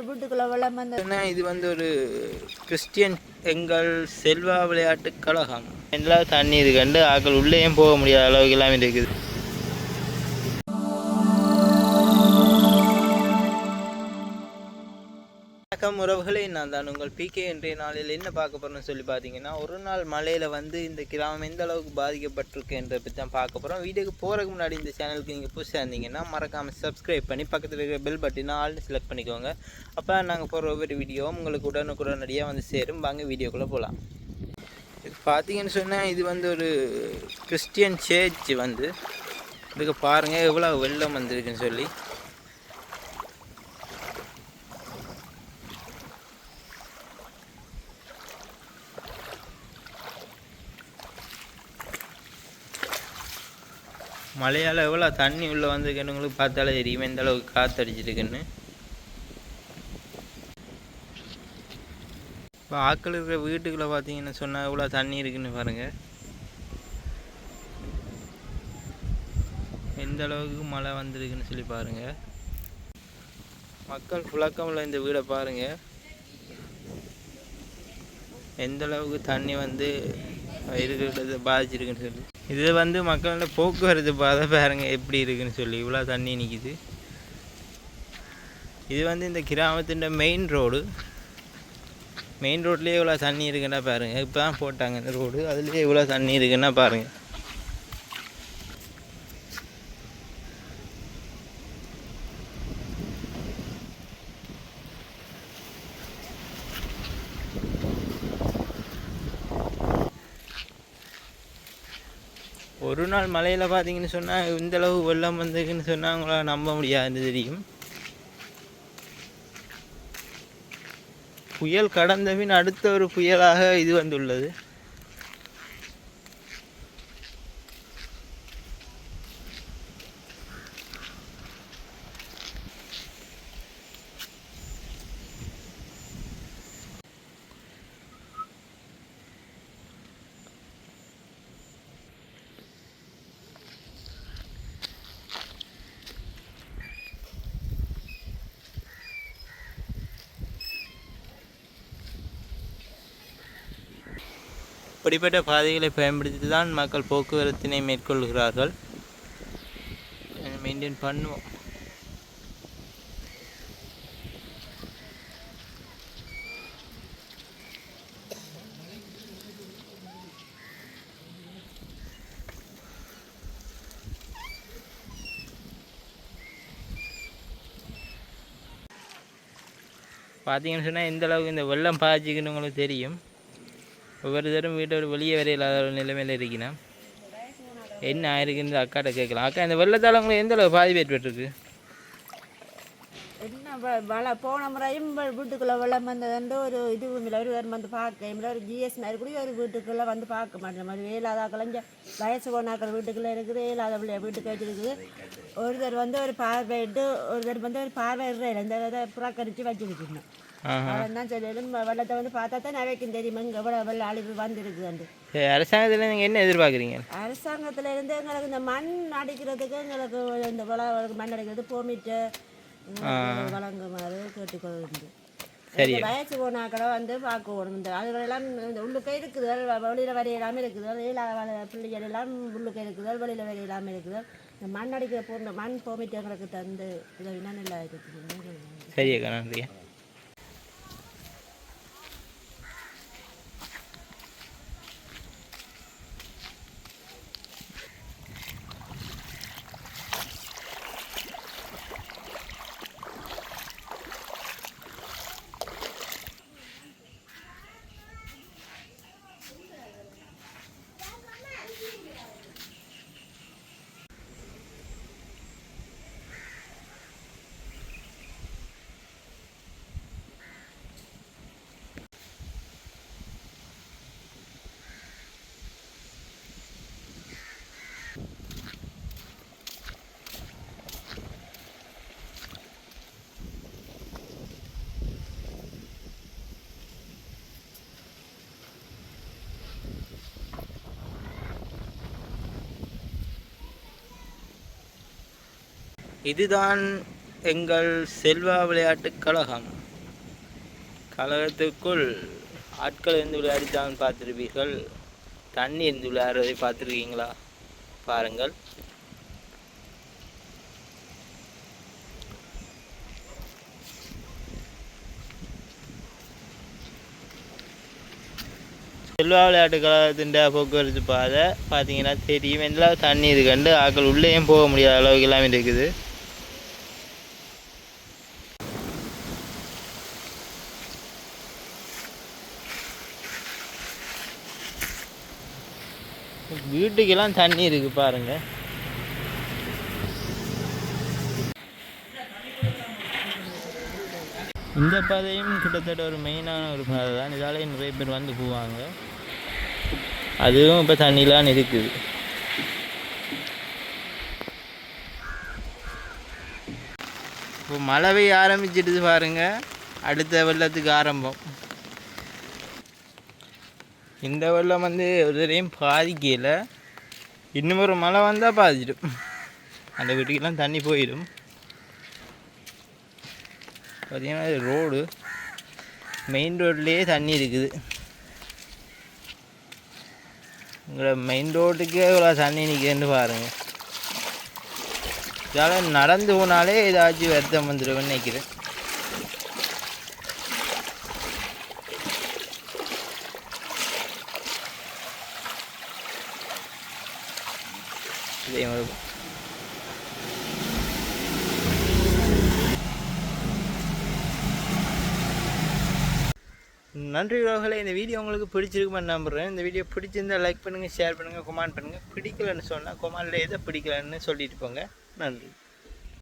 எங்கள் வீட்டுக்குள்ள இது வந்து ஒரு கிறிஸ்டியன் எங்கள் செல்வா விளையாட்டு கழகம். எல்லாம் தண்ணி இது கண்டு ஆக்கள் உள்ளேயும் போக முடியாத அளவுக்கு எல்லாம் இருக்குது. வணக்கம் உறவுகளே நான் தான். உங்கள் பிகே இன்றைய நாளில் என்ன பார்க்க போகிறோம்னு சொல்லி பார்த்தீங்கன்னா ஒரு நாள் மலையில் வந்து இந்த கிராமம் எந்த அளவுக்கு பாதிக்கப்பட்டிருக்கு என்றதை பற்றி தான் பார்க்க போகிறோம் வீடியோக்கு போகிறதுக்கு முன்னாடி இந்த சேனலுக்கு நீங்கள் புதுசாக இருந்தீங்கன்னா மறக்காமல் சப்ஸ்கிரைப் பண்ணி பக்கத்தில் இருக்கிற பெல் பட்டினா ஆல்னு செலக்ட் பண்ணிக்கோங்க. அப்போ நாங்கள் போகிற ஒவ்வொரு வீடியோவும் உங்களுக்கு உடனுக்குடனடியாக வந்து சேரும். வாங்க வீடியோக்குள்ளே போகலாம் இது பார்த்தீங்கன்னு சொன்னால் இது வந்து ஒரு கிறிஸ்டியன் சேர்ச் வந்து. இதுக்கு பாருங்கள் எவ்வளோ வெள்ளம் வந்திருக்குன்னு சொல்லி. மழையால் எவ்வளோ தண்ணி உள்ளே வந்திருக்குன்னு பார்த்தாலே தெரியுமே? எந்த அளவுக்கு காற்று அடிச்சிருக்குன்னு இப்போ ஆக்கள் இருக்கிற வீட்டுக்குள்ளே பார்த்தீங்கன்னு சொன்னால் எவ்வளோ தண்ணி இருக்குன்னு பாருங்கள் எந்த அளவுக்கு மழை வந்திருக்குன்னு சொல்லி பாருங்கள் மக்கள் புழக்கமில் இந்த வீடை பாருங்கள் எந்த அளவுக்கு தண்ணி வந்து இருக்கிறது பாதிச்சிருக்குன்னு சொல்லி. இது வந்து மக்களோட போக்குவரத்து பாதை பாருங்க எப்படி இருக்குன்னு சொல்லி. இவ்வளோ தண்ணி நிற்கிது இது வந்து இந்த கிராமத்தின் மெயின் ரோடு மெயின் ரோட்லேயே இவ்வளோ தண்ணி இருக்குன்னா பாருங்கள் இப்போ தான் போட்டாங்க இந்த ரோடு அதுலேயே இவ்வளோ தண்ணி இருக்குன்னா பாருங்கள் ஒரு நாள் மழையில் பார்த்தீங்கன்னு சொன்னால் இந்த அளவு வெள்ளம் வந்திருக்குன்னு சொன்னால் அவங்களால நம்ப முடியாது தெரியும். புயல் கடந்த பின் அடுத்த ஒரு புயலாக இது வந்துள்ளது. இப்படிப்பட்ட பாதைகளை பயன்படுத்தி தான் மக்கள் போக்குவரத்தினை மேற்கொள்கிறார்கள். மெயின்டைன் பண்ணுவோம். பார்த்தீங்கன்னு சொன்னால் எந்த அளவுக்கு இந்த வெள்ளம் பாய்ச்சிக்குன்னு உங்களுக்கு தெரியும். ஒவ்வொரு தரம் வீட்டோட வெளியே வர இல்லாத ஒரு நிலைமையில் இருக்கிறேன் என்ன ஆயிருக்குன்னு அக்காட்ட கேட்கலாம். அக்கா இந்த வெள்ளத்தால் உங்களுக்கு எந்த அளவு பாதிப்பு ஏற்பட்டுருக்கு? என்ன வள போன முறையும் வீட்டுக்குள்ளே வெள்ளம் வந்ததுண்டு ஒரு இதுவும் இல்லை ஒரு வந்து பார்க்க இல்லை ஒரு ஜிஎஸ் மாதிரி கூட ஒரு வீட்டுக்குள்ளே வந்து பார்க்க மாட்டேன். மாதிரி வேலாதாக்கள் இங்கே வயசு போனாக்கள் வீட்டுக்குள்ளே இருக்குது வேலாத பிள்ளைய வீட்டுக்கு வச்சிருக்குது. ஒருத்தர் வந்து ஒரு பார்வையிட்டு ஒருத்தர் வந்து ஒரு பார்வையிடுற இந்த இதை புறக்கணித்து வச்சுருக்கணும் அவன் வெள்ளத்தை வந்து பார்த்தா தான் நிறைக்கும் தெரியுமா. இங்கே எவ்வளோ வெள்ள அழிவு வந்திருக்குதுண்டு சரி அரசாங்கத்தில் நீங்கள் என்ன எதிர்பார்க்குறீங்க? அரசாங்கத்துல இருந்து எங்களுக்கு இந்த மண் அடிக்கிறதுக்கு எங்களுக்கு இந்த விளா மண் அடிக்கிறது போமிட்டு வழங்குமாறு கேட்டுக்கொள்ளுந்து சரி. வயசு போனாக்களை வந்து பார்க்கணும் இந்த அதுகளெல்லாம் இந்த உள்ளுக்கே இருக்குது. வெளியில் வரையலாமல் இருக்குது. இல்லாத பிள்ளைகள் எல்லாம் உள்ளுக்கே இருக்குது. வெளியில் வரையலாமல் இருக்குது. இந்த மண் அடிக்கிற போன்ற மண் போமிட்டு எங்களுக்கு தந்து உதவினா நல்லா இருக்குது சரி அக்கா இதுதான் எங்கள் செல்வா விளையாட்டு கழகம். கழகத்துக்குள் ஆட்கள் இருந்து விளையாடித்தான் பார்த்துருப்பீர்கள்? தண்ணி இருந்து விளையாடுறதை பார்த்துருக்கீங்களா? பாருங்கள். செல்வா விளையாட்டு கழகத்தின் போக்குவரத்து பாதை பார்த்தீங்கன்னா தெரியும். எல்லாம் தண்ணி இது கண்டு ஆட்கள் உள்ளேயும் போக முடியாத அளவுக்கு எல்லாம் இருக்குது. வீட்டுக்கெல்லாம் தண்ணி இருக்கு பாருங்க. இந்த பாதையும் கிட்டத்தட்ட ஒரு மெயினான ஒரு பாதை தான் இதாலே நிறைய பேர் வந்து போவாங்க. அதுவும் இப்போ தண்ணிலாம் இருக்குது. இப்போ மழை பெய்ய ஆரம்பிச்சிடுது பாருங்க. அடுத்த வெள்ளத்துக்கு ஆரம்பம். இந்த வெள்ளம் வந்து ஒருத்தரையும் பாதிக்கல. இன்னும் ஒரு மழை வந்தால் பாதிச்சிடும். அந்த வீட்டுக்கெல்லாம் தண்ணி போயிடும். பார்த்தீங்கன்னா ரோடு. மெயின் ரோட்லேயே தண்ணி இருக்குது. உங்களை மெயின் ரோட்டுக்கே இவ்வளோ தண்ணி நிற்குதுன்னு பாருங்கள் இதால் நடந்து போனாலே ஏதாச்சும் வருத்தம் வந்துடுவேன்னு நினைக்கிறேன். இதே மாதிரி நன்றி உறவுகளே இந்த வீடியோ உங்களுக்கு பிடிச்சிருக்குமென்னு நம்புகிறேன் இந்த வீடியோ பிடிச்சிருந்தா லைக் பண்ணுங்கள் ஷேர் பண்ணுங்கள் கொமெண்ட் பண்ணுங்கள் பிடிக்கலன்னு சொன்னால் கொமெண்டில் எதை பிடிக்கலன்னு சொல்லிட்டு போங்க. நன்றி.